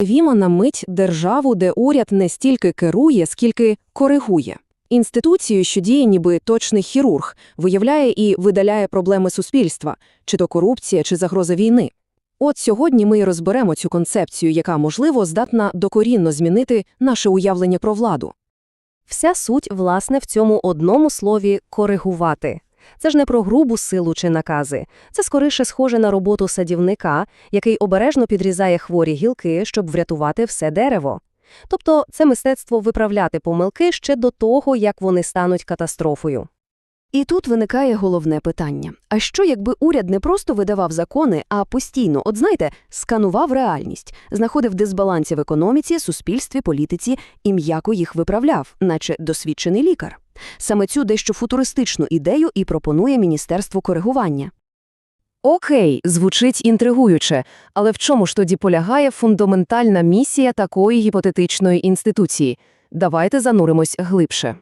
Вімо на мить державу, де уряд не стільки керує, скільки коригує. Інституцію, що діє ніби точний хірург, виявляє і видаляє проблеми суспільства, чи то корупція, чи загроза війни. От сьогодні ми розберемо цю концепцію, яка, можливо, здатна докорінно змінити наше уявлення про владу. Вся суть, власне, в цьому одному слові «коригувати». Це ж не про грубу силу чи накази. Це скоріше схоже на роботу садівника, який обережно підрізає хворі гілки, щоб врятувати все дерево. Тобто це мистецтво виправляти помилки ще до того, як вони стануть катастрофою. І тут виникає головне питання. А що, якби уряд не просто видавав закони, а постійно, от знаєте, сканував реальність, знаходив дисбаланси в економіці, суспільстві, політиці і м'яко їх виправляв, наче досвідчений лікар? Саме цю дещо футуристичну ідею і пропонує Міністерство коригування. Окей, звучить інтригуюче, але в чому ж тоді полягає фундаментальна місія такої гіпотетичної інституції? Давайте зануримось глибше.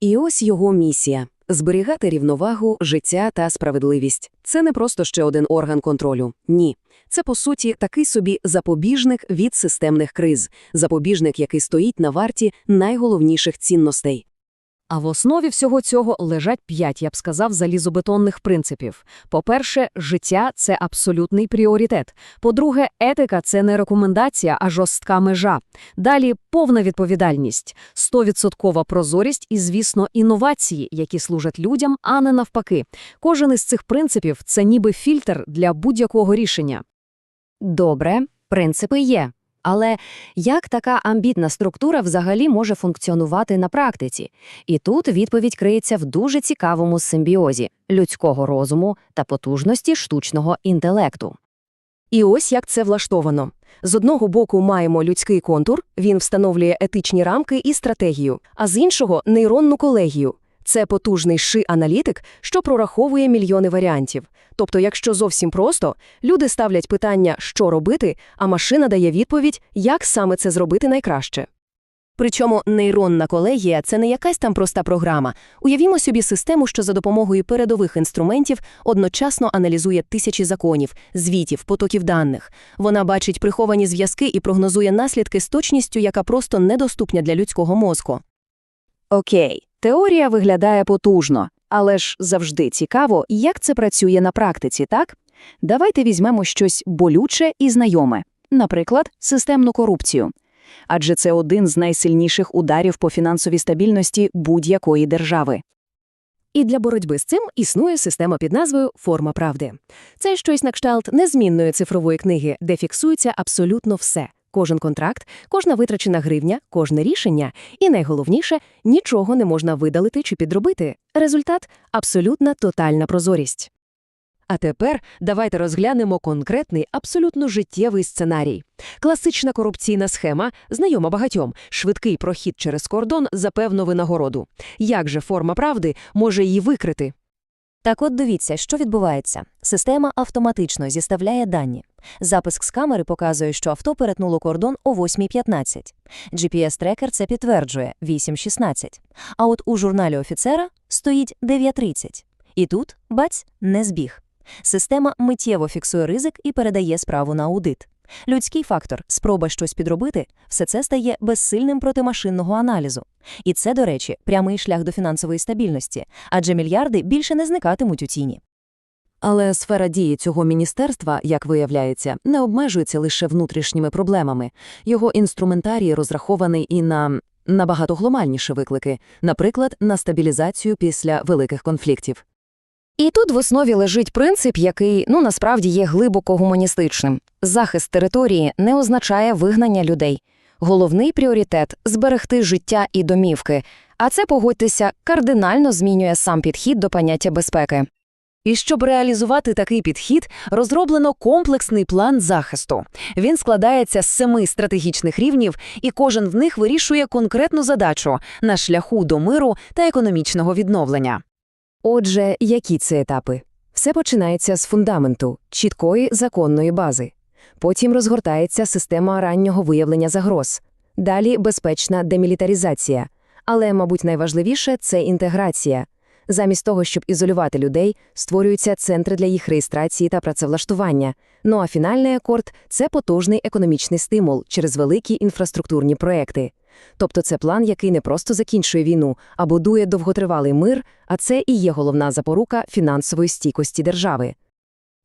І ось його місія – зберігати рівновагу, життя та справедливість. Це не просто ще один орган контролю. Ні. Це, по суті, такий собі запобіжник від системних криз, запобіжник, який стоїть на варті найголовніших цінностей. А в основі всього цього лежать п'ять, я б сказав, залізобетонних принципів. По-перше, життя – це абсолютний пріоритет. По-друге, етика – це не рекомендація, а жорстка межа. Далі – повна відповідальність, стовідсоткова прозорість і, звісно, інновації, які служать людям, а не навпаки. Кожен із цих принципів – це ніби фільтр для будь-якого рішення. Добре, принципи є. Але як така амбітна структура взагалі може функціонувати на практиці? І тут відповідь криється в дуже цікавому симбіозі людського розуму та потужності штучного інтелекту. І ось як це влаштовано. З одного боку маємо людський контур, він встановлює етичні рамки і стратегію, а з іншого – нейронну колегію. Це потужний ши-аналітик, що прораховує мільйони варіантів. Тобто, якщо зовсім просто, люди ставлять питання, що робити, а машина дає відповідь, як саме це зробити найкраще. Причому нейронна колегія – це не якась там проста програма. Уявімо собі систему, що за допомогою передових інструментів одночасно аналізує тисячі законів, звітів, потоків даних. Вона бачить приховані зв'язки і прогнозує наслідки з точністю, яка просто недоступна для людського мозку. Окей, теорія виглядає потужно, але ж завжди цікаво, як це працює на практиці, так? Давайте візьмемо щось болюче і знайоме, наприклад, системну корупцію. Адже це один з найсильніших ударів по фінансовій стабільності будь-якої держави. І для боротьби з цим існує система під назвою «Форма правди». Це щось на кшталт незмінної цифрової книги, де фіксується абсолютно все. Кожен контракт, кожна витрачена гривня, кожне рішення. І найголовніше – нічого не можна видалити чи підробити. Результат – абсолютна тотальна прозорість. А тепер давайте розглянемо конкретний, абсолютно життєвий сценарій. Класична корупційна схема, знайома багатьом, швидкий прохід через кордон за певну винагороду. Як же форма правди може її викрити? Так от дивіться, що відбувається. Система автоматично зіставляє дані. Запис з камери показує, що авто перетнуло кордон о 8.15. GPS-трекер це підтверджує – 8.16. А от у журналі офіцера стоїть 9.30. І тут, бац, не збіг. Система миттєво фіксує ризик і передає справу на аудит. Людський фактор, спроба щось підробити, все це стає безсильним проти машинного аналізу. І це, до речі, прямий шлях до фінансової стабільності, адже мільярди більше не зникатимуть у тіні. Але сфера дії цього міністерства, як виявляється, не обмежується лише внутрішніми проблемами. Його інструментарій розрахований і на набагато глобальніші виклики, наприклад, на стабілізацію після великих конфліктів. І тут в основі лежить принцип, який, ну, насправді є глибоко гуманістичним. Захист території не означає вигнання людей. Головний пріоритет – зберегти життя і домівки. А це, погодьтеся, кардинально змінює сам підхід до поняття безпеки. І щоб реалізувати такий підхід, розроблено комплексний план захисту. Він складається з семи стратегічних рівнів, і кожен в них вирішує конкретну задачу на шляху до миру та економічного відновлення. Отже, які це етапи? Все починається з фундаменту, чіткої законної бази. Потім розгортається система раннього виявлення загроз. Далі безпечна демілітаризація. Але, мабуть, найважливіше це інтеграція. Замість того, щоб ізолювати людей, створюються центри для їх реєстрації та працевлаштування. Ну а фінальний акорд – це потужний економічний стимул через великі інфраструктурні проекти. Тобто це план, який не просто закінчує війну, а будує довготривалий мир, а це і є головна запорука фінансової стійкості держави.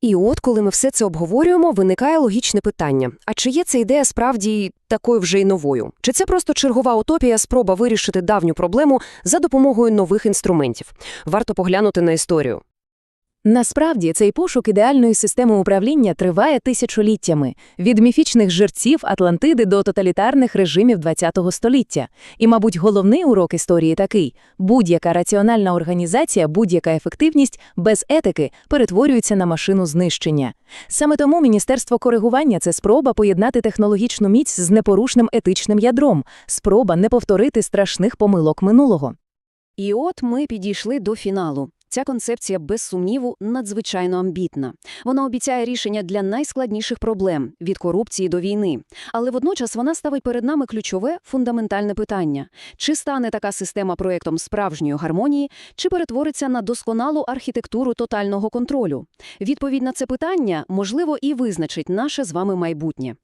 І от, коли ми все це обговорюємо, виникає логічне питання. А чи є ця ідея справді такою вже й новою? Чи це просто чергова утопія, спроба вирішити давню проблему за допомогою нових інструментів? Варто поглянути на історію. Насправді, цей пошук ідеальної системи управління триває тисячоліттями – від міфічних жерців Атлантиди до тоталітарних режимів ХХ століття. І, мабуть, головний урок історії такий – будь-яка раціональна організація, будь-яка ефективність без етики перетворюється на машину знищення. Саме тому Міністерство коригування – це спроба поєднати технологічну міць з непорушним етичним ядром, спроба не повторити страшних помилок минулого. І от ми підійшли до фіналу. Ця концепція, без сумніву, надзвичайно амбітна. Вона обіцяє рішення для найскладніших проблем – від корупції до війни. Але водночас вона ставить перед нами ключове, фундаментальне питання. Чи стане така система проєктом справжньої гармонії, чи перетвориться на досконалу архітектуру тотального контролю? Відповідь на це питання, можливо, і визначить наше з вами майбутнє.